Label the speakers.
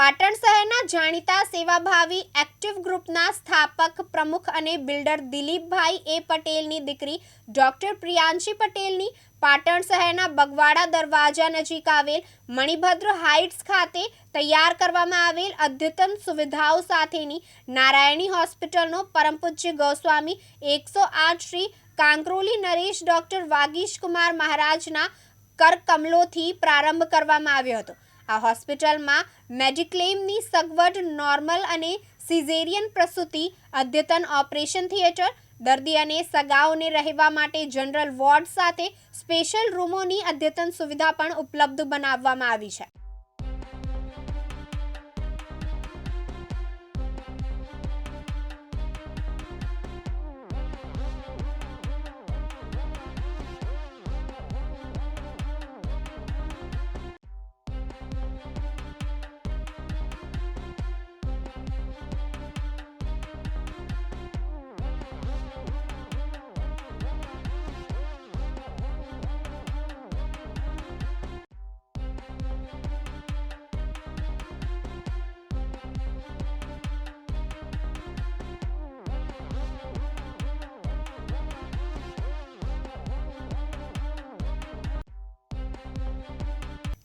Speaker 1: પાટણ શહેરના જાણીતા સેવાભાવી એક્ટિવ ગ્રુપના સ્થાપક, પ્રમુખ અને બિલ્ડર દિલીપભાઈ એ પટેલની દીકરી ડોક્ટર પ્રિયાંશી પટેલની પાટણ શહેરના બગવાડા દરવાજા નજીક આવેલ મણિભદ્ર હાઇટ્સ ખાતે તૈયાર કરવામાં આવેલ અદ્યતન સુવિધાઓ સાથેની નારાયણી હોસ્પિટલનો પરમ ગોસ્વામી એકસો આઠ શ્રી કાંકરોલી નરેશ ડોક્ટર વાગીશ કુમાર મહારાજના કરકમલોથી પ્રારંભ કરવામાં આવ્યો હતો. આ હોસ્પિટલમાં મેડિક્લેમની સગવડ નોર્મલ અને સિઝેરિયન પ્રસૂતિ, અદ્યતન ઓપરેશન થિયેટર, દર્દી અને સગાઓને રહેવા માટે જનરલ વોર્ડ સાથે સ્પેશિયલ રૂમોની અદ્યતન સુવિધા પણ ઉપલબ્ધ બનાવવામાં આવી છે.